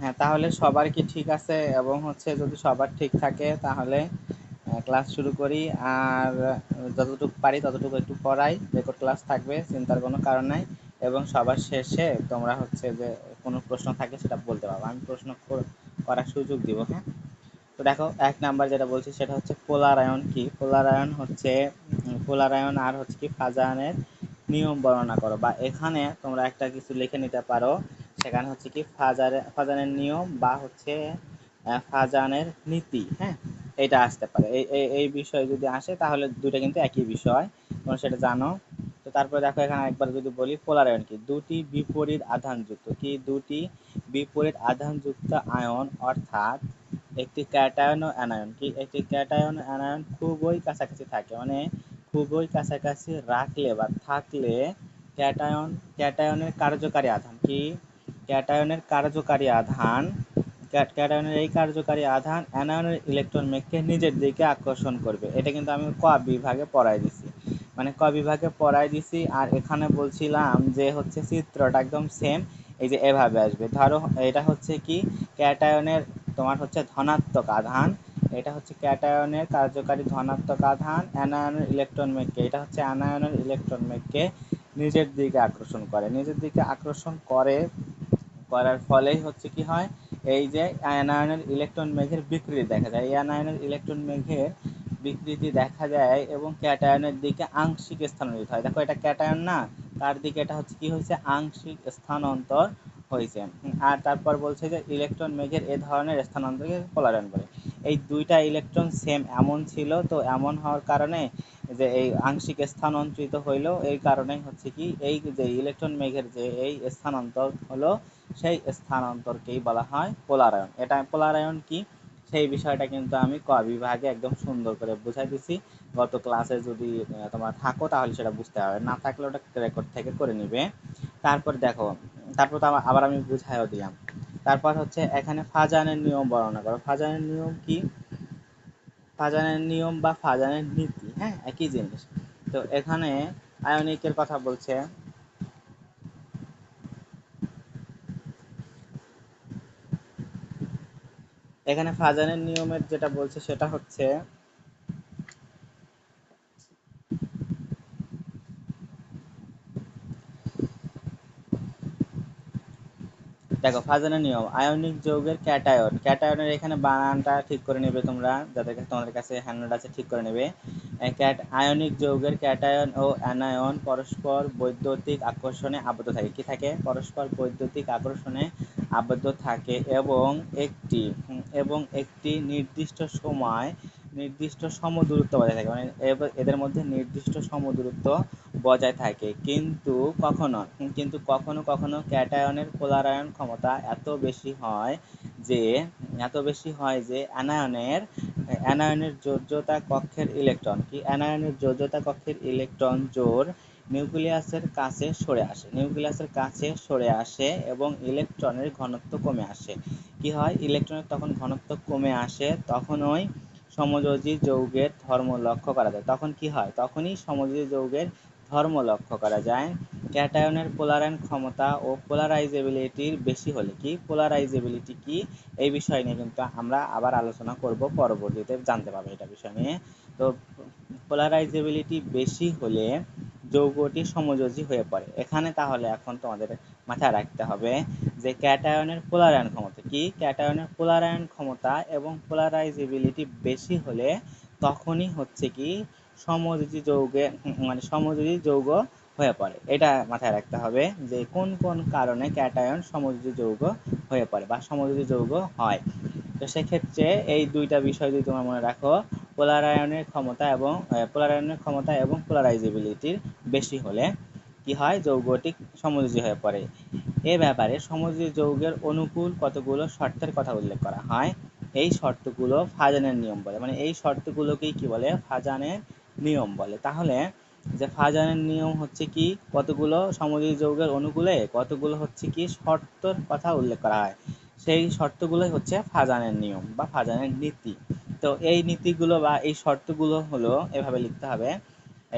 হ্যাঁ তাহলে সবার কি ঠিক আছে? এবং হচ্ছে যদি সবার ঠিক থাকে, তাহলে ক্লাস শুরু করি। আর যতটুকু পারি ততটুকু একটু পড়াই। রেকর্ড ক্লাস থাকবে, চিন্তার কোনো কারণ নাই। এবং সবার শেষে তোমরা হচ্ছে যে কোনো প্রশ্ন থাকে সেটা বলতে পারব। আমি প্রশ্ন করার সুযোগ দিব হ্যাঁ? তো দেখো, এক নাম্বার যেটা বলছি সেটা হচ্ছে পোলারায়ন কি? পোলারায়ন হচ্ছে পোলারায়ন আর হচ্ছে কি ফাজানের নিয়ম বর্ণনা করো। বা এখানে তোমরা একটা কিছু লিখে নিতে পারো। সেখানে হচ্ছে কি ফাজারে, ফাজানের নিয়ম বা হচ্ছে ফাজানের নীতি হ্যাঁ? এটা আসতে পারে। এই এই বিষয় যদি আসে তাহলে দুটো কিন্তু একই বিষয়, তোমরা সেটা জানো। তো তারপরে দেখো এখানে একবার যদি বলি পোলারায়ন কি? দুটি বিপরীত আধানযুক্ত কি? দুটি বিপরীত আধানযুক্ত আয়ন অর্থাৎ একটি ক্যাটায়ন ও অ্যানায়ন কি? একটি ক্যাটায়ন অ্যানায়ন খুবই কাছাকাছি থাকে মানে খুবই কাছাকাছি রাখলে বা থাকলে ক্যাটায়ন, ক্যাটায়নের কার্যকারী আধান কি? ক্যাটায়নের কার্যকারী আধান ক্যাটায়নের এই কার্যকারী আধান অ্যানায়নের ইলেকট্রন মেঘকে নিজের দিকে আকর্ষণ করবে। এটা কিন্তু আমি ক বিভাগে পড়াই দিছি। মানে ক বিভাগে পড়াই দিছি আর এখানে বলছিলাম যে হচ্ছে চিত্রটা একদম সেম এই যে এভাবে আসবে। ধরো এটা হচ্ছে কি? ক্যাটায়নের তোমার হচ্ছে ধনাত্মক আধান, এটা হচ্ছে ক্যাটায়নের কার্যকারী ধনাত্মক আধান, অ্যানায়নের ইলেকট্রন মেঘকে এটা হচ্ছে অ্যানায়নের ইলেকট্রন মেঘকে নিজের দিকে আকর্ষণ করে। নিজের দিকে আকর্ষণ করে করার ফলেই হচ্ছে কি হয়, এই যে অ্যানায়নের ইলেকট্রন মেঘের বিকৃতি দেখা যায়। এই অ্যানায়নের ইলেকট্রন মেঘের বিকৃতি দেখা যায় এবং ক্যাটায়নের দিকে আংশিক স্থানান্তরিত হয়। দেখো, এটা ক্যাটায়ন না, তার দিকে এটা হচ্ছে কি হয়েছে? আংশিক স্থানান্তর হয়েছে। আর তারপর বলছে যে ইলেকট্রন মেঘের এ ধরনের স্থানান্তরকে পোলারায়ন বলে। এই দুইটা ইলেকট্রন সেম এমন ছিল, তো এমন হওয়ার কারণে যে এই আংশিক স্থানান্তরিত হইল, এই কারণেই হচ্ছে কি, এই যে ইলেকট্রন মেঘের যে এই স্থানান্তর হলো, সেই স্থানান্তরকেই বলা হয় পোলারায়ন। এটা পোলারায়ন কি? সেই বিষয়টা কিন্তু আমি ক বিভাগে একদম সুন্দর করে বুঝাই দিছি। গত ক্লাসে যদি তোমরা থাকো তাহলে সেটা বুঝতে হবে না থাকলে ওটা রেকর্ড থেকে করে নিবে। তারপর দেখো, তারপর তো আবার আমি বুঝাইও দিলাম। তারপর হচ্ছে এখানে ফাজানের নিয়ম বর্ণনা করো। ফাজানের নিয়ম কি? ফাজানের নিয়ম বা ফাজানের নীতি হ্যাঁ একই জিনিস। তো এখানে আয়নিকের কথা বলছে। এখানে ফাজানের নিয়মের যেটা বলছে সেটা হচ্ছে দেখো ফাজানের নিয়ম, আয়নিক যৌগের ক্যাটায়ন। ক্যাটায়নের এখানে বানানটা ঠিক করে নেবে তোমরা, যাদের কাছে তোমাদের কাছে হ্যান্ডনোট আছে, ঠিক করে নেবে। ক্যাট আয়নিক যৌগের ক্যাটায়ন ও অ্যানায়ন পরস্পর বৈদ্যুতিক আকর্ষণে আবদ্ধ থাকে। কি থাকে? পরস্পর বৈদ্যুতিক আকর্ষণে আবদ্ধ থাকে এবং একটি এবং একটি নির্দিষ্ট সময়, নির্দিষ্ট সমদূরত্ব বজায় থাকে। মানে এদের মধ্যে নির্দিষ্ট সমদূরত্ব বজায় থাকে। কিন্তু কখনো কিন্তু কখনো কখনো ক্যাটায়নের পোলারায়ন ক্ষমতা এত বেশি হয় যে, এত বেশি হয় যে, অ্যানায়নের অ্যানায়নের যোজ্যতা কক্ষের ইলেকট্রন, কি অ্যানায়নের যোজ্যতা কক্ষের ইলেকট্রন জোর নিউক্লিয়াসের কাছে সরে আসে। নিউক্লিয়াসের কাছে সরে আসে এবং ইলেকট্রনের ঘনত্ব কমে আসে। কি হয়? ইলেকট্রনের তখন ঘনত্ব কমে আসে, তখনই সমযোজী যৌগের ধর্ম লক্ষ্য করা যায়। তখন কি হয়? তখনই সমযোজী যৌগের ধর্ম লক্ষ্য করা যায়। ক্যাটায়নের পোলারায়ন ক্ষমতা ও পোলারাইজেবিলিটির বেশি হলে কি? পোলারাইজেবিলিটি কি? এই বিষয় নিয়ে কিন্তু আমরা আবার আলোচনা করব পরবর্তীতে, জানতে পারব এটা বিষয় নিয়ে। তো পোলারাইজেবিলিটি বেশি হলে যৌগটি সমযোজী হয়ে পড়ে। এখানে তাহলে এখন তোমাদের মাথায় রাখতে হবে যে ক্যাটায়নের পোলারায়ন ক্ষমতা কি? ক্যাটায়নের পোলারায়ন ক্ষমতা এবং পোলারাইজেবিলিটি বেশি হলে তখনই হচ্ছে কি? সমযোজী যৌগে মানে সমযোজী যৌগ হয়ে পড়ে। এটা মাথায় রাখতে হবে যে কোন কোন কারণে ক্যাটায়ন সমযোজী যৌগ হয়ে পড়ে বা সমযোজী যৌগ হয়। তো সেক্ষেত্রে এই দুইটা বিষয় যদি তোমরা মনে রাখো, পোলারায়নের ক্ষমতা এবং পোলারায়নের ক্ষমতা এবং পোলারাইজেবিলিটির বেশি হলে কি হয়? যৌগটি সমযোজী হয়ে পড়ে। এ ব্যাপারে সমযোজী যৌগের অনুকূল কতগুলো শর্তের কথা উল্লেখ করা হয়? এই শর্তগুলো ফাজানের নিয়ম বলে। মানে এই শর্তগুলোকেই কি বলে? ফাজানের নিয়ম বলে। তাহলে যে ফাজানের নিয়ম হচ্ছে কি? কতগুলো সমযোজী যৌগের অনুকূলে কতগুলো হচ্ছে কি? শর্তর কথা উল্লেখ করা হয়। সেই শর্তগুলোই হচ্ছে ফাজানের নিয়ম বা ফাজানের নীতি। তো এই নীতিগুলো বা এই শর্তগুলো হলো এভাবে লিখতে হবে।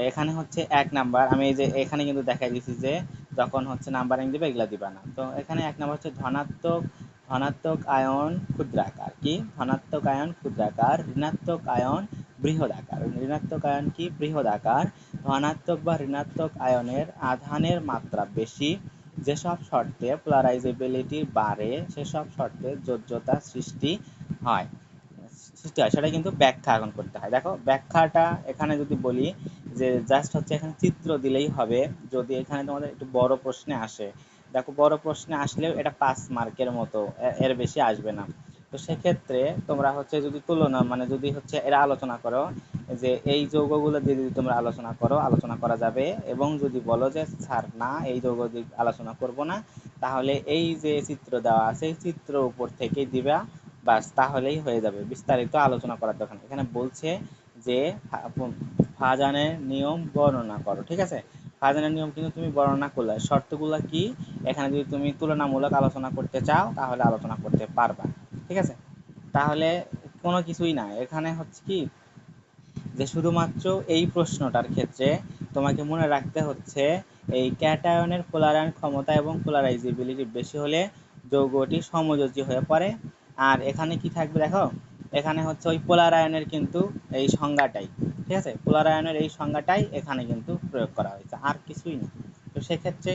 এখানে হচ্ছে এক নাম্বার। আমি এই যে এখানে কিন্তু দেখাই দিচ্ছি যে যখন হচ্ছে নাম্বারিং দিবে, এগুলা দিবা না। তো এখানে এক নাম্বার হচ্ছে ধনাত্মক ধনাত্মক আয়ন ক্ষুদ্রাকার। কি? ধনাত্মক আয়ন ক্ষুদ্রাকার, ঋণাত্মক আয়ন বৃহদাকার, ঋণাত্মক আয়ন কি? বৃহদাকার। ধনাত্মক বা ঋণাত্মক আয়নের আধানের মাত্রা বেশি। যেসব শর্তে পোলারাইজেবিলিটি বাড়ে, সেসব শর্তে যোজ্যতা সৃষ্টি হয়। সৃষ্টি হয়, সেটা কিন্তু ব্যাখ্যা এখন করতে হয়। দেখো, ব্যাখ্যাটা এখানে যদি বলি যে জাস্ট হচ্ছে এখানে চিত্র দিলেই হবে। যদি এখানে তোমাদের একটু বড় প্রশ্নে আসে, দেখো বড় প্রশ্নে আসলেও এটা পাঁচ মার্কের মতো এর বেশি আসবে না। তো সেক্ষেত্রে তোমরা হচ্ছে যদি তুলনা মানে যদি হচ্ছে এরা আলোচনা করো, যে এই যৌগগুলো দিয়ে যদি তোমরা আলোচনা করো, আলোচনা করা যাবে। এবং যদি বলো যে, স্যার, না, এই যৌগ দিয়ে আলোচনা করব না, তাহলে এই যে চিত্র দেওয়া আছে, এই চিত্র উপর থেকে দিবা বাস তাহলেই হয়ে যাবে। বিস্তারিত আলোচনা করার দরকার এখানে বলছে যে ফাজানের নিয়ম বর্ণনা করো, ঠিক আছে? ফাজানের নিয়ম কিন্তু তুমি বর্ণনা করলে। শর্তগুলো কি? এখানে যদি তুমি তুলনামূলক আলোচনা করতে চাও, তাহলে আলোচনা করতে পারবা। ঠিক আছে? তাহলে কোনো কিছুই না। এখানে হচ্ছে কি? যে শুধুমাত্র এই প্রশ্নটার ক্ষেত্রে তোমাকে মনে রাখতে হচ্ছে, এই ক্যাটায়নের পোলারায়ন ক্ষমতা এবং পোলারাইজেবিলিটি বেশি হলে যৌগটি সমযোজী হয়ে পড়ে। আর এখানে কি থাকবে দেখো? এখানে হচ্ছে ওই পোলারায়নের কিন্তু এই সংজ্ঞাটাই। ঠিক আছে? পোলারায়নের এই সংজ্ঞাটাই এখানে কিন্তু প্রয়োগ করা হয়েছে। আর কিছুই না। তো সেক্ষেত্রে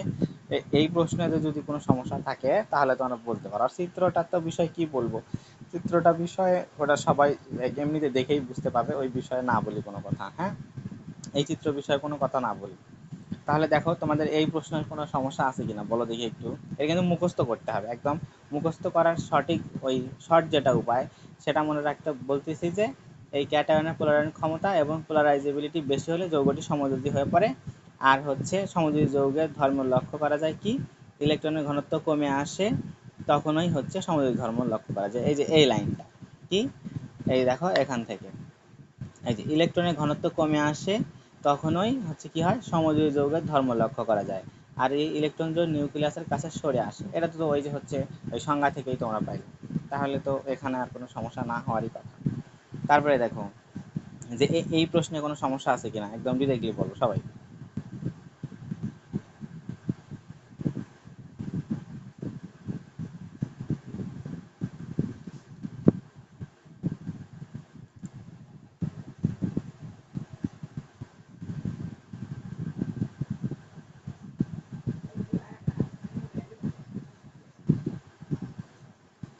এই প্রশ্নে যদি কোনো সমস্যা থাকে, তাহলে তোমরা বলতে পারো আর চিত্রটার তো বিষয় কি বলব? চিত্রটা বিষয়ে ওটা সবাই এমনিতে দেখেই বুঝতে পারবে, ওই বিষয়ে না বলি কোনো কথা হ্যাঁ? এই চিত্র বিষয়ে কোনো কথা না বলি। তাহলে দেখো, তোমাদের এই প্রশ্নের কোনো সমস্যা আছে কিনা? বলো দেখি একটু। এটা কিন্তু মুখস্থ করতে হবে, একদম। মুখস্থ করার সঠিক ওই শর্ট যেটা উপায়, সেটা মনে রাখতে বলতেছি যে, এই ক্যাটায়নের পোলারায়ন ক্ষমতা এবং পোলারাইজেবিলিটি বেশি হলে যৌগটি সমযোজী হয়ে পড়ে। আর হচ্ছে সমযোজী যৌগের ধর্ম লক্ষ্য করা যায় কি? ইলেকট্রনের ঘনত্ব কমে আসে, তখনই হচ্ছে সমযোজী ধর্ম লক্ষ্য করা যায়। এই যে, এই লাইনটা, কি? এই দেখো, এখান থেকে। এই যে, ইলেকট্রনের ঘনত্ব কমে আসে, তখনই হচ্ছে কি হয়? সমযোজী যৌগের ধর্ম লক্ষ্য করা যায়। আর এই ইলেকট্রন যদি নিউক্লিয়াসের কাছে সরে আসে। এটা তো ওই যে হচ্ছে, ওই সংজ্ঞা থেকেই তোমরা পাইলে তাহলে তো এখানে আর কোনো সমস্যা না হওয়ারই কথা। তারপরে দেখো, যে এই প্রশ্নে কোনো সমস্যা আছে কিনা? একদম ডিরেক্টলি বলব সবাই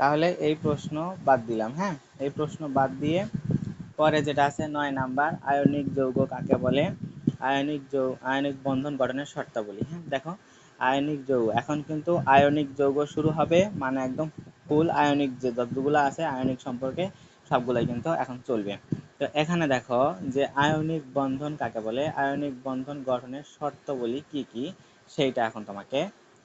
তাহলে এই প্রশ্ন বাদ দিলাম হ্যাঁ? এই প্রশ্ন বাদ দিয়ে পরে যেটা আছে নয় নাম্বার, আয়নিক যৌগ কাকে বলে? আয়নিক যৌ, আয়নিক বন্ধন গঠনের শর্তাবলী হ্যাঁ? দেখো, আয়নিক যৌগ, এখন কিন্তু আয়নিক যৌগ শুরু হবে মানে একদম ফুল আয়নিক যে যতগুলো আছে, আয়নিক সম্পর্কে সবগুলাই কিন্তু এখন চলবে। তো এখানে দেখো যে আয়নিক বন্ধন কাকে বলে? আয়নিক বন্ধন গঠনের শর্তাবলী কি কি? সেইটা এখন তোমাকে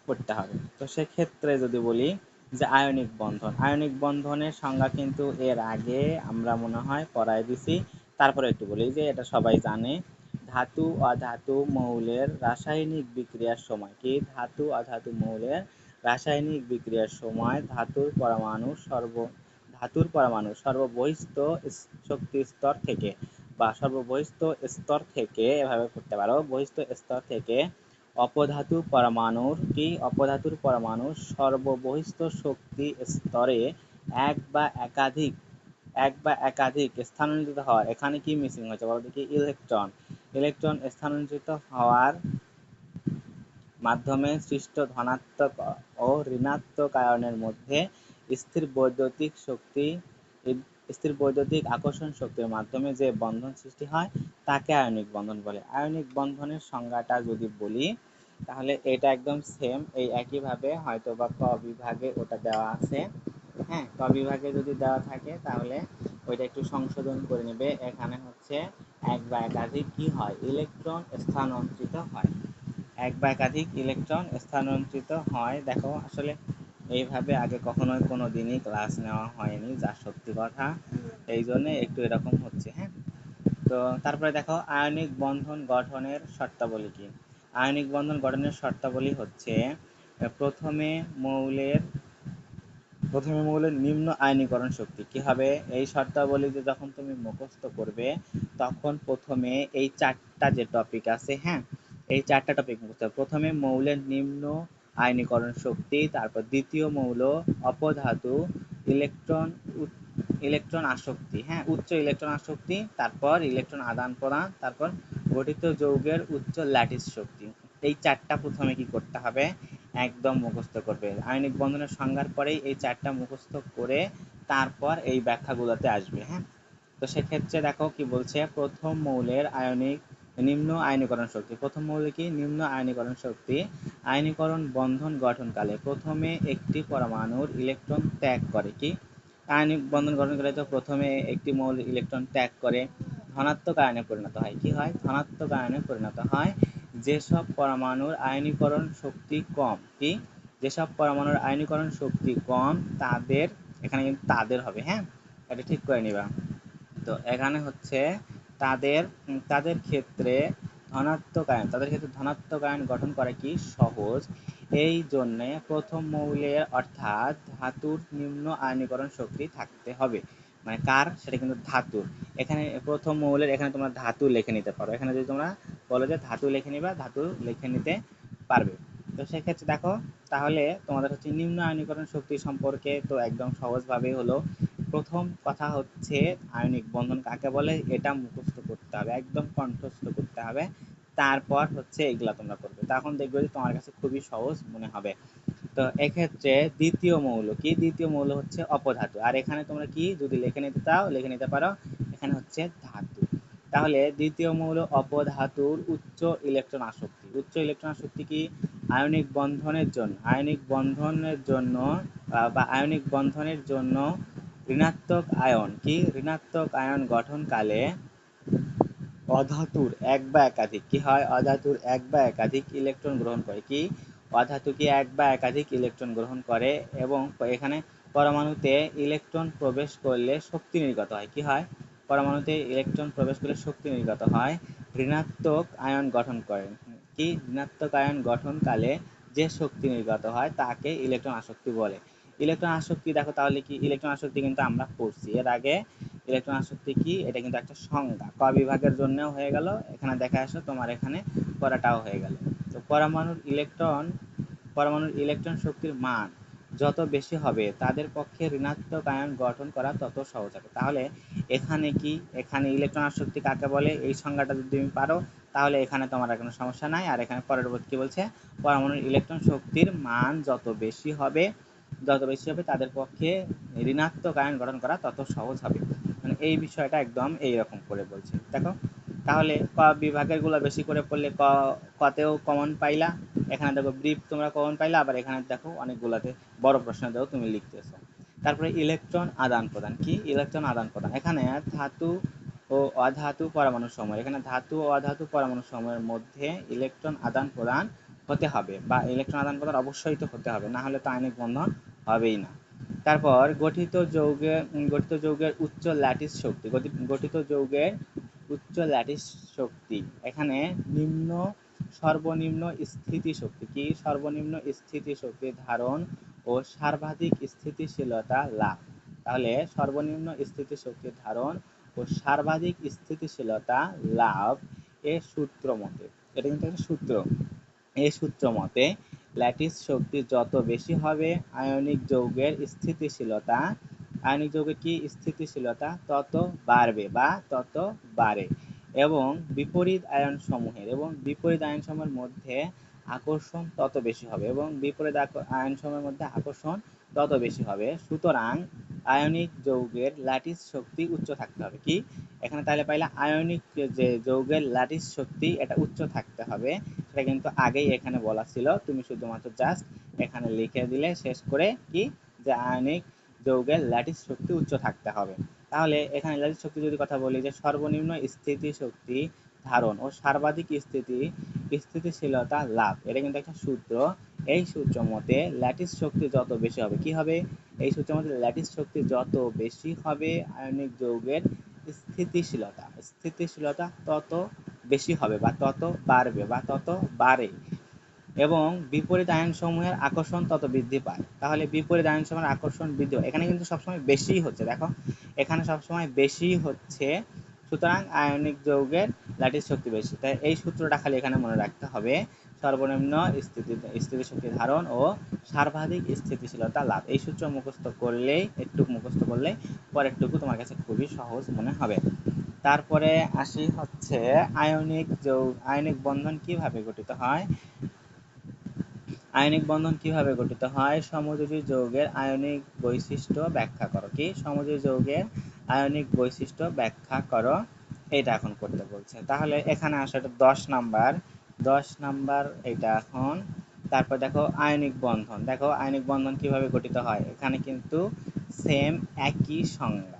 করতে হবে। তো সেক্ষেত্রে যদি বলি যে আয়নিক বন্ধন। আয়নিক বন্ধনের সংজ্ঞা কিন্তু এর আগে আমরা মনে হয় পড়ায় দিছি। তারপরে একটু বলি যে এটা সবাই জানে, ধাতু অধাতু মৌলের রাসায়নিক বিক্রিয়ার সময়। কি? ধাতু অধাতু মৌলের রাসায়নিক বিক্রিয়ার সময় ধাতুর পরমাণু সর্ব, ধাতুর পরমাণু সর্ববহিস্থ শক্তি স্তর থেকে বা সর্ববহিস্থ স্তর থেকে এভাবে করতে পারো। বহিস্থ স্তর থেকে অপধাতু পরমাণুর কি অপধাতুর পরমাণু সর্ববহিস্থ শক্তি স্তরে এক বা একাধিক, এক বা একাধিক স্থানান্তরিত হওয়ার। এখানে কি মিসিং হয়েছে বলো দেখি? ইলেকট্রন ইলেকট্রন স্থানান্তরিত হওয়ার মাধ্যমে সৃষ্ট ধনাত্মক ও ঋণাত্মক আয়নের মধ্যে স্থির বৈদ্যুতিক শক্তি, স্থির বৈদ্যুতিক আকর্ষণ শক্তির মাধ্যমে যে বন্ধন সৃষ্টি হয়, তাকে আয়নিক বন্ধন বলে। আয়নিক বন্ধনের সংজ্ঞাটা যদি বলি তাহলে এটা একদম সেম এই একইভাবে হয়তো বা ক বিভাগে ওটা দেওয়া আছে। হ্যাঁ ক বিভাগে যদি দেওয়া থাকে তাহলে ওইটা একটু সংশোধন করে নেবে। এখানে হচ্ছে এক বা একাধিক কি হয়? ইলেকট্রন স্থানান্তরিত হয়। এক বা একাধিক ইলেকট্রন স্থানান্তরিত হয়। দেখো, আসলে এইভাবে আগে কখনোই কোনো দিনই ক্লাস নেওয়া হয়নি, যা সত্যি কথা। এই জন্যে একটু এরকম হচ্ছে হ্যাঁ? তো তারপরে দেখো, আয়নিক বন্ধন গঠনের শর্তাবলী কি? আয়নিক বন্ধন গঠনের শর্তাবলী হচ্ছে প্রথমে মৌলের প্রথমে মৌলের নিম্ন আয়নীকরণ শক্তি। কি হবে? এই শর্তাবলীতে যখন তুমি মুখস্থ করবে, তখন প্রথমে এই চারটা যে টপিক আছে হ্যাঁ এই চারটা টপিক মুখস্থ প্রথমে মৌলের নিম্ন আয়নীকরণ শক্তি, তারপর দ্বিতীয় মৌল অপধাতু ইলেকট্রন ইলেকট্রন আসক্তি হ্যাঁ উচ্চ ইলেকট্রন আসক্তি, তারপর ইলেকট্রন আদান প্রদান তারপর গঠিত যৌগের উচ্চ ল্যাটিস শক্তি। এই চারটা প্রথমে কি করতে হবে? একদম মুখস্থ করবে। আয়নিক বন্ধনের সংজ্ঞার পরেই এই চারটা মুখস্থ করে তারপর এই ব্যাখ্যাগুলোতে আসবে হ্যাঁ? তো সেক্ষেত্রে দেখো কি বলছে, প্রথম মৌলের আয়নিক নিম্ন আয়নীকরণ শক্তি। প্রথম মৌল কি? নিম্ন আয়নীকরণ শক্তি। আয়নীকরণ বন্ধন গঠনকালে প্রথমে একটি পরমাণুর ইলেকট্রন ত্যাগ করে কি? আয়নিক বন্ধন গঠনকালে তো প্রথমে একটি মৌল ইলেকট্রন ত্যাগ করে। ধনাত্মক আয়নে পরিণত হয়। কি হয়? ধনাত্মক আয়নে পরিণত হয়। যেসব পরমাণুর আয়নীকরণ শক্তি কম, কি? যেসব পরমাণুর আয়নীকরণ শক্তি কম, তাদের, এখানে কিন্তু তাদের হবে হ্যাঁ? এটা ঠিক করে নিবা। তো এখানে হচ্ছে তাদের তাদের ক্ষেত্রে ধনাত্মক আয়ন, তাদের ক্ষেত্রে ধনাত্মক আয়ন গঠন করা কি? সহজ। এই জন্যে প্রথম মৌলের অর্থাৎ ধাতুর নিম্ন আয়নীকরণ শক্তি থাকতে হবে। মানে কার? সেটা কিন্তু ধাতুর এখানে প্রথম মৌলের এখানে তোমরা ধাতু লিখে নিতে পারো। এখানে যদি তোমরা বলো যে ধাতু লিখে নিবা, ধাতু লিখে নিতে পারবে। তো সেক্ষেত্রে দেখো, তাহলে তোমাদের হচ্ছে নিম্ন আয়নীকরণ শক্তি সম্পর্কে তো একদম সহজভাবেই হলো। প্রথম কথা হচ্ছে আয়নিক বন্ধন কাকে বলে? এটা মুখস্থ করতে হবে, একদম কণ্ঠস্থ করতে হবে। তারপর হচ্ছে এগুলা তোমরা করবে। তখন দেখবে যে তোমার কাছে খুবই সহজ মনে হবে। তো এক্ষেত্রে দ্বিতীয় মৌল কি? দ্বিতীয় মৌল হচ্ছে অপধাতু। আর এখানে তোমরা কি? যদি লিখে নিতে চাও, লিখে নিতে পারো। এখানে হচ্ছে ধাতু। তাহলে দ্বিতীয় মৌল অপধাতুর উচ্চ ইলেকট্রন আসক্তি। উচ্চ ইলেকট্রন আসক্তি কি? আয়নিক বন্ধনের জন্য। আয়নিক বন্ধনের জন্য বা আয়নিক বন্ধনের জন্য ঋণাত্মক আয়ন কি? ঋণাত্মক আয়ন গঠনকালে অধাতুর এক বা একাধিক কি হয়? অধাতুর এক বা একাধিক ইলেকট্রন গ্রহণ করে কি? অধাতু কি এক বা একাধিক ইলেকট্রন গ্রহণ করে এবং এখানে পরমাণুতে ইলেকট্রন প্রবেশ করলে শক্তি নির্গত হয়। কি হয়? পরমাণুতে ইলেকট্রন প্রবেশ করলে শক্তি নির্গত হয়। ঋণাত্মক আয়ন গঠন করে। কি? ঋণাত্মক আয়ন গঠনকালে যে শক্তি নির্গত হয় তাকে ইলেকট্রন আসক্তি বলে। ইলেকট্রন আসক্তি, দেখো তাহলে কি? ইলেকট্রন আসক্তি কিন্তু আমরা পড়ছি। এর আগে ইলেকট্রন আসক্তি কি? এটা কিন্তু একটা সংজ্ঞা ক বিভাগের জন্যও হয়ে গেল, এখানে দেখা আসো তোমার এখানে পড়াটাও হয়ে গেল। তো পরমাণুর ইলেকট্রন পরমাণুর ইলেকট্রন শক্তির মান যত বেশি হবে, তাদের পক্ষে ঋণাত্মক আয়ন গঠন করা তত সহজ হবে। তাহলে এখানে কি? এখানে ইলেকট্রন আসক্তি কাকে বলে? এই সংজ্ঞাটা যদি তুমি পারো, তাহলে এখানে তোমার কোনো সমস্যা নাই। আর এখানে পরের কি বলছে? পরমাণুর ইলেকট্রন শক্তির মান যত বেশি হবে, যত বেশি হবে, তাদের পক্ষে ঋণাত্মক আয়ন গঠন করা তত সহজ হবে। মানে এই বিষয়টা একদম এই রকম করে বলছে। দেখো, তাহলে ক বিভাগেরগুলো বেশি করে পড়লে ক, কতেও কমন পাইলা? এখানে দেখো ব্রিফ তোমরা কমন পাইলা, আবার এখানে দেখো অনেকগুলাতে বড় প্রশ্ন দেও তুমি লিখতেছো। তারপরে ইলেকট্রন আদান প্রদান, কি? ইলেকট্রন আদান প্রদান। এখানে ধাতু ও অধাতু পরমাণু সময়, এখানে ধাতু ও অধাতু পরমাণু সময়ের মধ্যে ইলেকট্রন আদান প্রদান হতে হবে, বা ইলেকট্রন আদান প্রদান অবশ্যই তো হতে হবে, না হলে তো আয়নিক বন্ধন হবেই না। তারপর গঠিত যৌগে, গঠিত যৌগের উচ্চ ল্যাটিস শক্তি গঠিত যৌগের উচ্চ ল্যাটিস শক্তি। এখানে নিম্ন সর্বনিম্ন স্থিতি শক্তি কি সর্বনিম্ন স্থিতি শক্তি ধারণ ও সর্বাধিক স্থিতিশীলতা লাভ। তাহলে সর্বনিম্ন স্থিতি শক্তি ধারণ ও সর্বাধিক স্থিতিশীলতা লাভ এর সূত্র মতে, এটা কিন্তু একটা সূত্র। এই সূত্র মতে ল্যাটিস শক্তি যত বেশি হবে, আয়নিক যৌগের স্থিতিশীলতা, আয়নিক যৌগের কি স্থিতিশীলতা? তত বাড়বে বা তত বাড়ে এবং বিপরীত আয়ন সমূহের এবং বিপরীত আয়ন সমূহের মধ্যে আকর্ষণ তত বেশি হবে এবং বিপরীত আয়ন সমূহের মধ্যে আকর্ষণ তত বেশি হবে। সুতরাং আয়নিক যৌগের ল্যাটিস শক্তি উচ্চ থাকতে হবে। কি? এখানে তাহলে পাইলে আয়নিক যে যৌগের ল্যাটিস শক্তি, এটা উচ্চ থাকতে হবে। সেটা কিন্তু আগেই এখানে বলা ছিল। তুমি শুধুমাত্র জাস্ট এখানে লিখে দিলে শেষ করে কি? যে আয়নিক যৌগের ল্যাটিস শক্তি উচ্চ থাকতে হবে। তাহলে এখানে ল্যাটিস শক্তি যদি কথা বলি, যে সর্বনিম্ন স্থিতি শক্তি ধারণ ও সর্বাধিক স্থিতি স্থিতিশীলতা লাভ। এটা কিন্তু একটা সূত্র। এই সূত্র মতে ল্যাটিস শক্তি যত বেশি হবে, কি হবে? এই সূত্র মতে ল্যাটিস শক্তি যত বেশি হবে, আয়নিক যৌগের স্থিতিশীলতা। স্থিতিশীলতা তত বেশি হবে বা তত বাড়বে বা তত বাড়ে। এবং বিপরীত আয়ন সমূহের আকর্ষণ তত বৃদ্ধি পায়। তাহলে বিপরীত আয়ন সমূহের আকর্ষণ বৃদ্ধি হয় এখানে কিন্তু সবসময় বেশি হচ্ছে। দেখো, এখানে সবসময় বেশি হচ্ছে, সুতরাং আয়নিক যৌগের ল্যাটিস শক্তি বেশি। তাই এই সূত্রটা খালি এখানে মনে রাখতে হবে। সর্বনিম্ন স্থিতি, স্থিতিশক্তি ধারণ ও সর্বাধিক স্থিতিশীলতা লাভ। এই সূত্র মুখস্থ করলেই, একটু মুখস্থ করলেই পরেরটুকু তোমার কাছে খুবই সহজ মনে হবে। তারপরে আসি হচ্ছে আয়নিক যৌগ, আয়নিক বন্ধন কীভাবে গঠিত হয়? আয়নিক বন্ধন কীভাবে গঠিত হয়? সমযোজী যৌগের আয়নিক বৈশিষ্ট্য ব্যাখ্যা করো। কি? সমযোজী যৌগের আয়নিক বৈশিষ্ট্য ব্যাখ্যা করো। এটা এখন করতে বলছে। তাহলে এখানে আসো, এটা দশ নাম্বার। দশ নাম্বার এটা এখন। তারপর দেখো আয়নিক বন্ধন। দেখো আয়নিক বন্ধন কীভাবে গঠিত হয়? এখানে কিন্তু সেম একই সংজ্ঞা।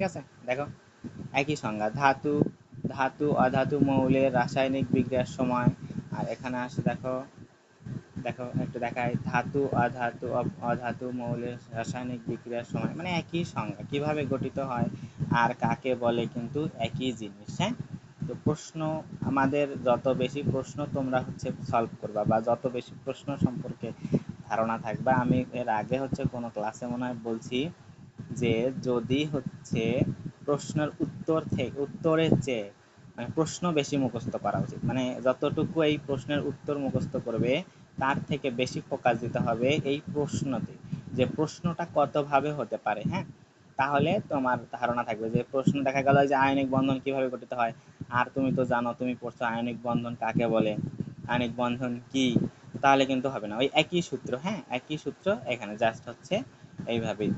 ঠিক আছে? দেখো, একই সংজ্ঞা, ধাতু ধাতু, অধাতু, মৌলের রাসায়নিক বিক্রিয়ার সময়। আর এখানে আসে দেখো দেখো, একটু দেখায় ধাতু, অধাতু অধাতু, মৌলের রাসায়নিক বিক্রিয়ার সময়। মানে একই সংজ্ঞা, কীভাবে গঠিত হয় আর কাকে বলে কিন্তু একই জিনিস হ্যাঁ? তো প্রশ্ন, আমাদের যত বেশি প্রশ্ন তোমরা হচ্ছে সলভ করবা বা যত বেশি প্রশ্ন সম্পর্কে ধারণা থাকবে, আমি এর আগে হচ্ছে কোনো ক্লাসে মনে হয় বলছি যে যদি হচ্ছে প্রশ্নের উত্তর থেকে উত্তরের চেয়ে মানে প্রশ্ন বেশি মুখস্থ করা উচিত। মানে যতটুকু এই প্রশ্নের উত্তর মুখস্থ করবে, তার থেকে বেশি ফোকাস দিতে হবে এই প্রশ্নতে। যে প্রশ্নটা কতভাবে হতে পারে হ্যাঁ? তাহলে তোমার ধারণা থাকবে যে প্রশ্ন দেখা গেল যে আয়নিক বন্ধন কীভাবে গঠিত হয়। আর তুমি তো জানো, তুমি পড়ছো আয়নিক বন্ধন কাকে বলে? আয়নিক বন্ধন কি? তাহলে কিন্তু হবে না। ওই একই সূত্র হ্যাঁ? একই সূত্র এখানে। জাস্ট হচ্ছে এইভাবেই।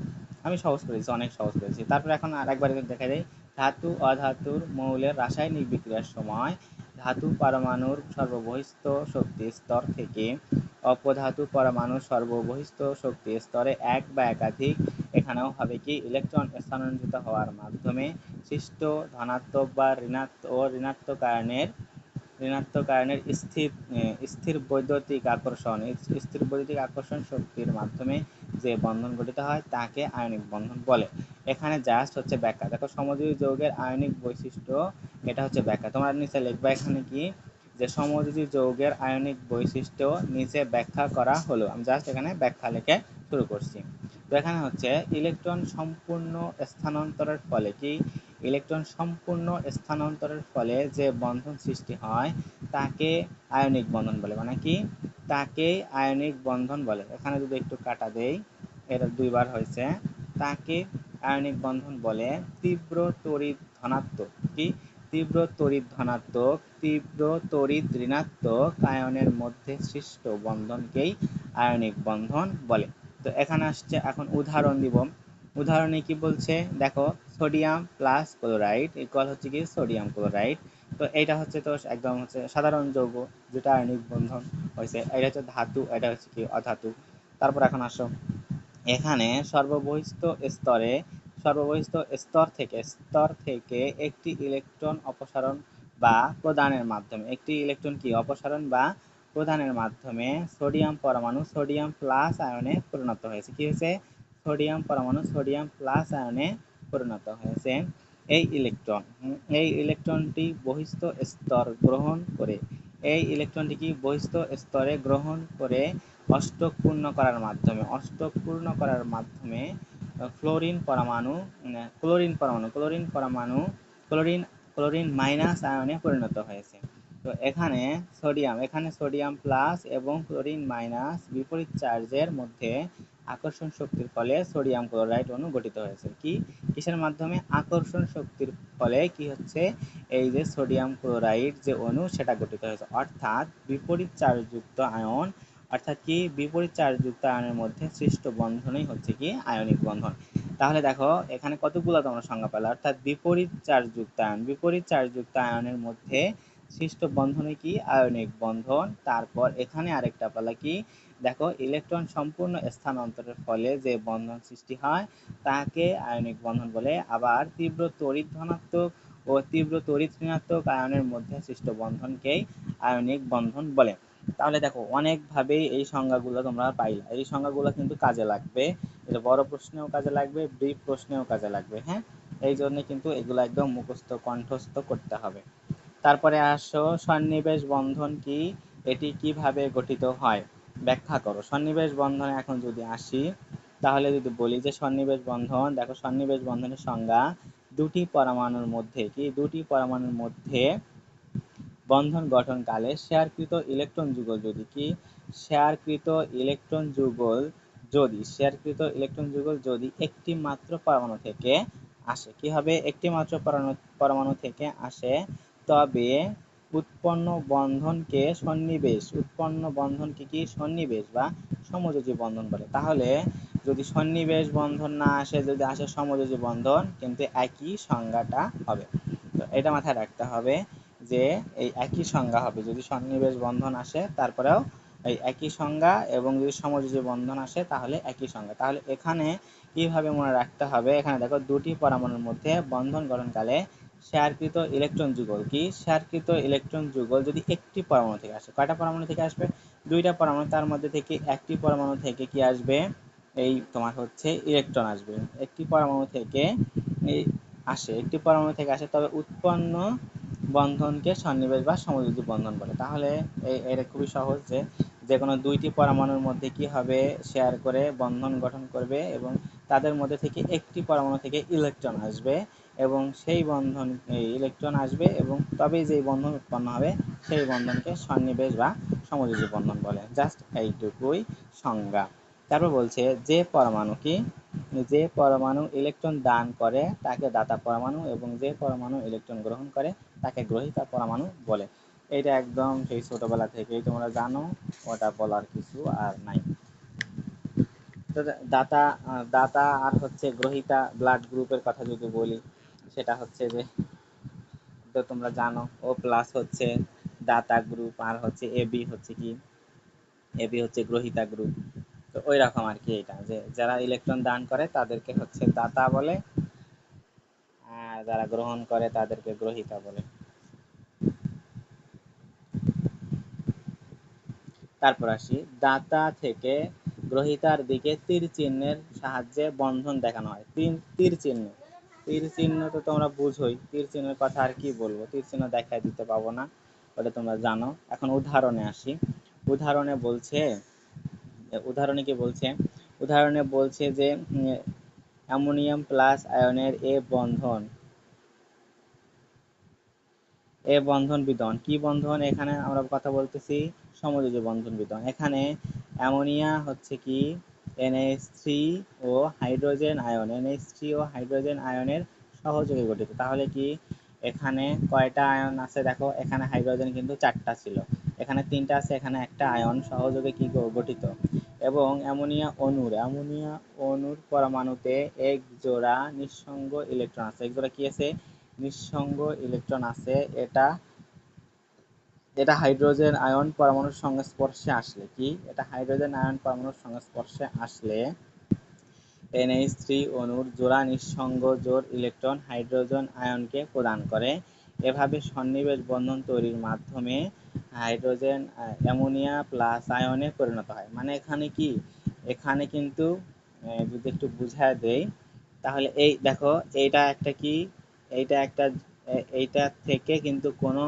আমি সহজ করেছি, অনেক সহজ করেছি। তারপর এখন আর একবার দেখা যায় ধাতু, অধাতুর মৌলের রাসায়নিক বিক্রিয়ার সময়। ধাতু পরমাণুর সর্ববহিস্থ শক্তি স্তর থেকে অপধাতু পরমাণুর সর্ববহিস্থ শক্তি স্তরে এক বা একাধিক, এখানেও হবে কি, ইলেকট্রন স্থানান্তরিত হওয়ার মাধ্যমে সৃষ্ট ধনাত্মক বা ঋণাত্মক ও ঋণাত্মক আয়নের ঋণাত্মক আয়নের স্থির স্থির বৈদ্যুতিক আকর্ষণ, স্থির বৈদ্যুতিক আকর্ষণ শক্তির মাধ্যমে যে বন্ধন গঠিত হয়, তাকে আয়নিক বন্ধন বলে। এখানে জাস্ট হচ্ছে ব্যাখ্যা। দেখো সমযোজী যৌগের আয়নিক বৈশিষ্ট্য, এটা হচ্ছে ব্যাখ্যা। তোমরা নিচে লিখবা এখানে কি? যে সমযোজী যৌগের আয়নিক বৈশিষ্ট্য নিচে ব্যাখ্যা করা হলো। আমি জাস্ট এখানে ব্যাখ্যা লিখে শুরু করছি। তো এখানে হচ্ছে ইলেকট্রন সম্পূর্ণ স্থানান্তরের ফলে কি? ইলেকট্রন সম্পূর্ণ স্থানান্তরের ফলে যে বন্ধন সৃষ্টি হয়, তাকে আয়নিক বন্ধন বলে। মানে কি? তাকে আয়নিক বন্ধন বলে। এখানে যদি একটু কাটা দেই এটা দুইবার হয়েছে। তাকে আয়নিক বন্ধন বলে। তীব্র তড়িৎ ধনাত্মক কি? তীব্র তড়িৎ ধনাত্মক, তীব্র তড়িৎ ঋণাত্মক আয়নের মধ্যে সৃষ্ট বন্ধনকেই আয়নিক বন্ধন বলে। তো এখানে আসছে এখন উদাহরণ দিব। উদাহরণে কি বলছে? দেখো, সোডিয়াম প্লাস ক্লোরাইড ইকুয়াল হচ্ছে কি? Sodium chloride. তো এইটা হচ্ছে তো একদম হচ্ছে সাধারণ যৌগ, যেটা আয়নিক বন্ধন হয়েছে। এটা হচ্ছে ধাতু, এটা হচ্ছে কি? অধাতু। তারপর এখন আসো। এখানে সর্ববহিস্থ স্তরে, সর্ববহিস্থ স্তর থেকে স্তর থেকে একটি ইলেকট্রন অপসারণ বা প্রদানের মাধ্যমে, একটি ইলেকট্রন কি? অপসারণ বা প্রদানের মাধ্যমে সোডিয়াম পরমাণু, সোডিয়াম প্লাস আয়নে পরিণত হয়েছে। কি হয়েছে? সোডিয়াম পরমাণু, সোডিয়াম প্লাস আয়নে পরিণত হয়েছে। এই ইলেকট্রন, এই ইলেকট্রনটি বহিস্থ স্তর গ্রহণ করে, এই ইলেকট্রনটি কি? বহিস্থ স্তরে গ্রহণ করে অষ্টক পূর্ণ করার মাধ্যমে অষ্টক পূর্ণ করার মাধ্যমে ক্লোরিন পরমাণু ক্লোরিন পরমাণু ক্লোরিন পরমাণু ক্লোরিন ক্লোরিন মাইনাস আয়নে পরিণত হয়েছে। তো এখানে সোডিয়াম এখানে সোডিয়াম প্লাস এবং ক্লোরিন মাইনাস বিপরীত চার্জের মধ্যে আকর্ষণ শক্তির ফলে সোডিয়াম ক্লোরাইড অণু গঠিত হয়েছে। কি? কিসের মাধ্যমে? আকর্ষণ শক্তির ফলে কি হচ্ছে? এই যে সোডিয়াম ক্লোরাইড যে অণু, সেটা গঠিত হয়েছে। অর্থাৎ বিপরীত চার্জযুক্ত আয়ন অর্থাৎ কি? বিপরীত চার্জযুক্ত আয়নের মধ্যে সৃষ্ট বন্ধনই হচ্ছে কি? আয়নিক বন্ধন। তাহলে দেখো, এখানে কতগুলো তোমরা সংজ্ঞা পেলে? অর্থাৎ বিপরীত চার্জযুক্ত আয়ন। বিপরীত চার্জযুক্ত আয়নের মধ্যে সৃষ্ট বন্ধনে কি? আয়নিক বন্ধন। তারপর এখানে আরেকটা পালা কি? দেখো, ইলেকট্রন সম্পূর্ণ স্থানান্তরের ফলে যে বন্ধন সৃষ্টি হয়, তাকে আয়নিক বন্ধন বলে। আবার তীব্র তড়িৎ ধনাত্মক ও তীব্র তড়িৎ ঋণাত্মক আয়নের মধ্যে সৃষ্ট বন্ধনকেই আয়নিক বন্ধন বলে। তাহলে দেখো, অনেকভাবেই এই সংজ্ঞাগুলো তোমরা পাইলা। এই সংজ্ঞাগুলো কিন্তু কাজে লাগবে। এটা বড় প্রশ্নেও কাজে লাগবে ব্রিফ প্রশ্নেও কাজে লাগবে হ্যাঁ? এই জন্য কিন্তু এগুলো একদম মুখস্থ, কণ্ঠস্থ করতে হবে। তারপরে আসো, সন্নিবেশ বন্ধন কি? এটি কীভাবে গঠিত হয়? ব্যাখ্যা করো। সন্নিবেশ বন্ধনে এখন যদি আসি, তাহলে যদি বলি যে সন্নিবেশ বন্ধন, দেখো সন্নিবেশ বন্ধনের সংজ্ঞা দুটি পরমাণুর মধ্যে কি? দুটি পরমাণুর মধ্যে বন্ধন গঠনকালে শেয়ারকৃত ইলেকট্রন যুগল যদি কি? শেয়ারকৃত ইলেকট্রন যুগল যদি, শেয়ারকৃত ইলেকট্রন যুগল যদি একটি মাত্র পরমাণু থেকে আসে, কি হবে? একটি মাত্র পরমাণু থেকে আসে। তবে উৎপন্ন বন্ধনকে সন্নিবেশ, উৎপন্ন বন্ধনকে কি? সন্নিবেশ বা সমযোজী বন্ধন বলে। তাহলে যদি সন্নিবেশ বন্ধন না আসে, যদি আসে সমযোজী বন্ধন, কিন্তু একই সংজ্ঞাটা হবে। তো এটা মাথায় রাখতে হবে। যে এই একই সংজ্ঞা হবে। যদি সন্নিবেশ বন্ধন আসে, তারপরেও এই একই সংজ্ঞা এবং যদি সমযোজী বন্ধন আসে, তাহলে একই সংজ্ঞা। তাহলে এখানে কীভাবে মনে রাখতে হবে? এখানে দেখো, দুটি পরমাণুর মধ্যে বন্ধন গঠনকালে শেয়ারকৃত ইলেকট্রন যুগল কি? শেয়ারকৃত ইলেকট্রন যুগল যদি একটি পরমাণু থেকে আসে, কয়টা পরমাণু থেকে আসবে? দুইটা পরমাণু, তার মধ্যে থেকে একটি পরমাণু থেকে কি আসবে? এই তোমার হচ্ছে ইলেকট্রন আসবে। একটি পরমাণু থেকে এই আসে, একটি পরমাণু থেকে আসে, তবে উৎপন্ন বন্ধনকে সন্নিবেশ বা সমযোজী বন্ধন বলে। তাহলে এটা খুবই সহজ যে যে কোনো দুইটি পরমাণুর মধ্যে কি হবে? শেয়ার করে বন্ধন গঠন করবে এবং তাদের মধ্যে থেকে একটি পরমাণু থেকে ইলেকট্রন আসবে এবং সেই বন্ধন ইলেকট্রন আসবে এবং তবেই যেই বন্ধন উৎপন্ন হবে, সেই বন্ধনকে সন্নিবেশ বা সমযোজী বন্ধন বলে। জাস্ট এইটুকুই সংজ্ঞা। তারপর বলছে, যে পরমাণু কি? যে পরমাণু ইলেকট্রন দান করে, তাকে দাতা পরমাণু এবং যে পরমাণু ইলেকট্রন গ্রহণ করে তাকে গ্রহিতা পরমাণু বলে। এটা একদম সেই ছোটবেলা থেকেই তোমরা জানো, ওটা বলার কিছু আর নাই। দাতা দাতা আর হচ্ছে গ্রহিতা ব্লাড গ্রুপের কথা যদি বলি, সেটা হচ্ছে যে, তো তোমরা জানো, ও প্লাস হচ্ছে দাতা গ্রুপ আর হচ্ছে এবি হচ্ছে কি? এবি হচ্ছে গ্রহিতা গ্রুপ তো ওই রকম আর কি এটা, যে যারা ইলেকট্রন দান করে, তাদেরকে হচ্ছে দাতা বলে, আর যারা গ্রহণ করে, তাদেরকে গ্রহিতা বলে। তারপর আসি। দাতা থেকে গ্রহিতার দিকে তীর চিহ্নের সাহায্যে বন্ধন দেখানো হয়। তীর চিহ্ন। তীর চিহ্ন তো তোমরা বুঝোই। তীর চিহ্নের কথা আর কি বলব? তীর চিহ্ন দেখাই দিতে পাবো না, ওটা তোমরা জানো। এখন উদাহরণে আসি। উদাহরণে বলছে, উদাহরণে কি বলছে? উদাহরণে বলছে যে অ্যামোনিয়াম প্লাস আয়নের এ বন্ধন এ বন্ধন বিধন কি বন্ধন? এখানে আমরা কথা বলতেছি সমযোজী বন্ধন বিধন এখানে অ্যামোনিয়া হচ্ছে কি? NH3 ও হাইড্রোজেন আয়ন। NH3 ও হাইড্রোজেন আয়নের সহযোগে গঠিত। তাহলে কি এখানে কয়টা আয়ন আছে? দেখো, এখানে হাইড্রোজেন কিন্তু চারটা ছিল। এখানে তিনটা আছে, এখানে একটা আয়ন সহযোগে কি গঠিত? এবং অ্যামোনিয়া অণুর অ্যামোনিয়া অণুর পরমাণুতে এক জোড়া নিঃসঙ্গ ইলেকট্রন আছে। এক জোড়া কি আছে? নিঃসঙ্গ ইলেকট্রন আছে। এটা এটা হাইড্রোজেন আয়ন পরমাণুর সংস্পর্শে আসলে কি? এটা হাইড্রোজেন আয়ন পরমাণুর সংস্পর্শে আসলে NH3 অণুর জোড়া নিঃসঙ্গ জোড় ইলেকট্রন হাইড্রোজেন আয়নকে প্রদান করে। এভাবে সন্নিবেশ বন্ধন তৈরির মাধ্যমে হাইড্রোজেন, অ্যামোনিয়া প্লাস আয়নে পরিণত হয়। মানে এখানে কি? এখানে কিন্তু যদি একটু বুঝায় দেই, তাহলে এই, দেখো, এইটা একটা কি? এইটা একটা এইটা থেকে কিন্তু কোনো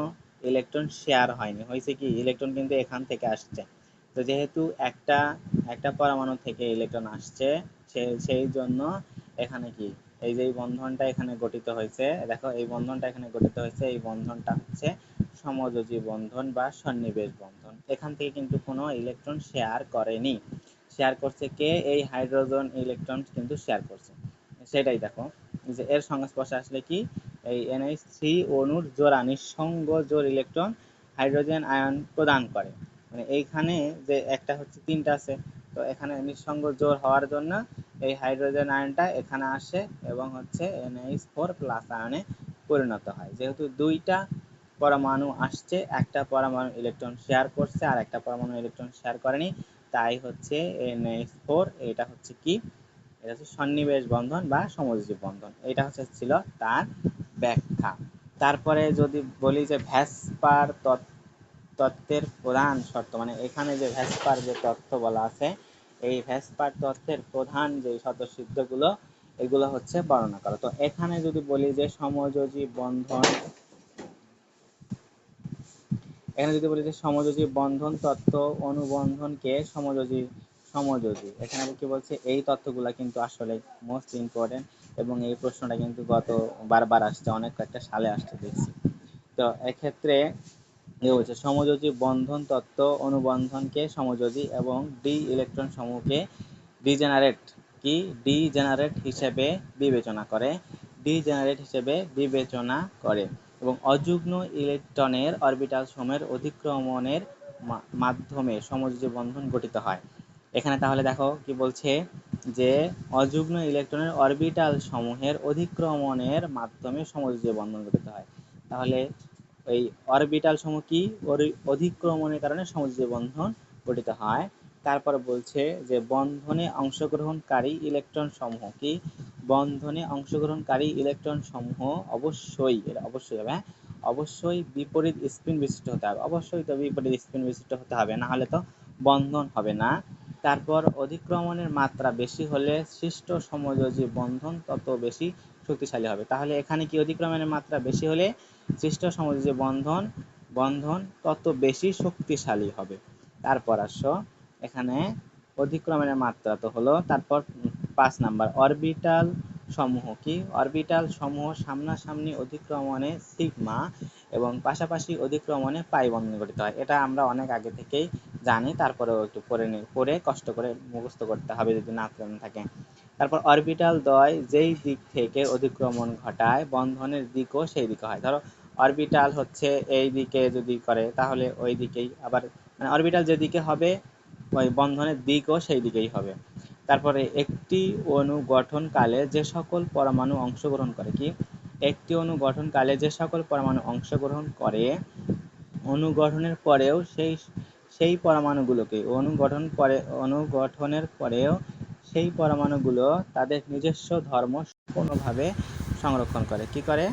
ইলেকট্রন শেয়ার হয়নি। হয়েছে কি ইলেকট্রন কিন্তু এখান থেকে আসছে। তো যেহেতু একটা একটা পরমাণু থেকে ইলেকট্রন আসছে সেই জন্য এখানে কি, এই যে বন্ধনটা এখানে গঠিত হয়েছে, দেখো এই বন্ধনটা এখানে গঠিত হয়েছে, এই বন্ধনটা হচ্ছে সমযোজী বন্ধন বা সন্নিবেশ বন্ধন। এখান থেকে কিন্তু কোনো ইলেকট্রন শেয়ার করেনি। শেয়ার করছে কে? এই হাইড্রোজেন ইলেকট্রন কিন্তু শেয়ার করছে। সেটাই দেখো। যে এর সংস্পর্শে আসলে কি? এই এনএইচ থ্রি অণুর জোড়া নিঃসঙ্গ জোড় ইলেকট্রন হাইড্রোজেন আয়ন প্রদান করে। মানে এইখানে যে একটা হচ্ছে তিনটা আছে। তো এখানে নিঃসঙ্গ জোর হওয়ার জন্য এই হাইড্রোজেন আয়নটা এখানে আসে এবং হচ্ছে এনএইচ ফোর প্লাস আয়নে পরিণত হয়। যেহেতু দুইটা পরমাণু আসছে, একটা পরমাণু ইলেকট্রন শেয়ার করছে আর একটা পরমাণু ইলেকট্রন শেয়ার করেনি, তাই হচ্ছে এনএইচ ফোর এটা হচ্ছে কি? এটা হচ্ছে সন্নিবেশ বন্ধন বা সমযোজী বন্ধন। এটা হচ্ছে ছিল তার ব্যাখ্যা। তারপরে যদি বলি যে ভ্যাসপার তত্ত্বের প্রধান শর্ত মানে এখানে যে ভ্যাসপার যে তত্ত্ব বলা আছে, এই ভ্যাসপার তত্ত্বের প্রধান যে স্বতঃসিদ্ধগুলো এগুলো হচ্ছে বর্ণনা করা। তো এখানে যদি বলি যে সমযোজী বন্ধন, এখানে যদি বলি যে সমযোজী বন্ধন তত্ত্ব অনুবন্ধনকে সমযোজী সমযোজী। এখানে কি বলছে? এই তত্ত্বগুলো কিন্তু আসলে মোস্ট ইম্পর্টেন্ট এবং এই প্রশ্নটা কিন্তু গত বারবার আসছে, অনেক কয়েকটা সালে আসছে দেখছি। তো এক্ষেত্রে এ বলছে, সমযোজী বন্ধন তত্ত্ব অনুবন্ধনকে সমযোজী এবং ডি ইলেকট্রন সমূহকে ডিজেনারেট কি? ডিজেনারেট হিসেবে বিবেচনা করে। ডিজেনারেট হিসেবে বিবেচনা করে এবং অযুগ্ম ইলেকট্রনের অরবিটাল সমূহের অধিক্রমণের মাধ্যমে সমযোজী বন্ধন গঠিত হয়। এখানে তাহলে দেখো কি বলছে যে, অযুগ্ম ইলেকট্রনের অরবিটাল সমূহের অধিক্রমণের মাধ্যমে সমযোজী বন্ধন গঠিত হয়। তাহলে ওই অরবিটাল সমূহ কি? অধিক্রমণের কারণে সমযোজী বন্ধন গঠিত হয়। তারপর বলছে যে, বন্ধনে অংশগ্রহণকারী ইলেকট্রন সমূহ কি? বন্ধনে অংশগ্রহণকারী ইলেকট্রন সমূহ অবশ্যই, এটা অবশ্যই হবে হ্যাঁ? অবশ্যই বিপরীত স্পিন বিশিষ্ট হতে হবে। অবশ্যই তো বিপরীত স্পিন বিশিষ্ট হতে হবে, না হলে তো বন্ধন হবে না। তারপর অধিক্রমণের মাত্রা বেশি হলে সৃষ্ট সমযোজী বন্ধন তত বেশি শক্তিশালী হবে। তাহলে এখানে কি অধিক্রমণের মাত্রা বেশি হলে সৃষ্ট সমযোজী বন্ধন বন্ধন তত বেশি শক্তিশালী হবে? তারপর আসো, এখানে অধিক্রমণের মাত্রা তো হলো, তারপর পাঁচ নাম্বার, অরবিটাল সমূহ কি? অরবিটাল সমূহ সামনাসামনি অধিক্রমণে সিগমা এবং পাশাপাশি অধিক্রমণে পাই বন্ধন গঠিত হয়। এটা আমরা অনেক আগে থেকেই জানি, তারপরেও একটু পড়ে নি, পড়ে কষ্ট করে মুখস্থ করতে হবে যদি না থাকে। তারপর অরবিটাল দ্বয় যেই দিক থেকে অধিক্রমণ ঘটায়, বন্ধনের দিকও সেই দিকে হয়। ধরো অরবিটাল হচ্ছে এই দিকে যদি করে, তাহলে ওই দিকেই আবার মানে অরবিটাল যেদিকে হবে, ওই বন্ধনের দিকও সেই দিকেই হবে। তারপরে একটি অণু গঠনকালে যে সকল পরমাণু অংশগ্রহণ করে, কি? একটি অণু গঠনকালে যে সকল পরমাণু অংশগ্রহণ করে, অণু গঠনের পরেও সেই সেই পরমাণুগুলোকে অণু গঠন পরে অণু গঠনের পরেও সেই পরমাণুগুলো তাদের নিজস্ব ধর্ম সম্পূর্ণভাবে সংরক্ষণ করে। কি করে?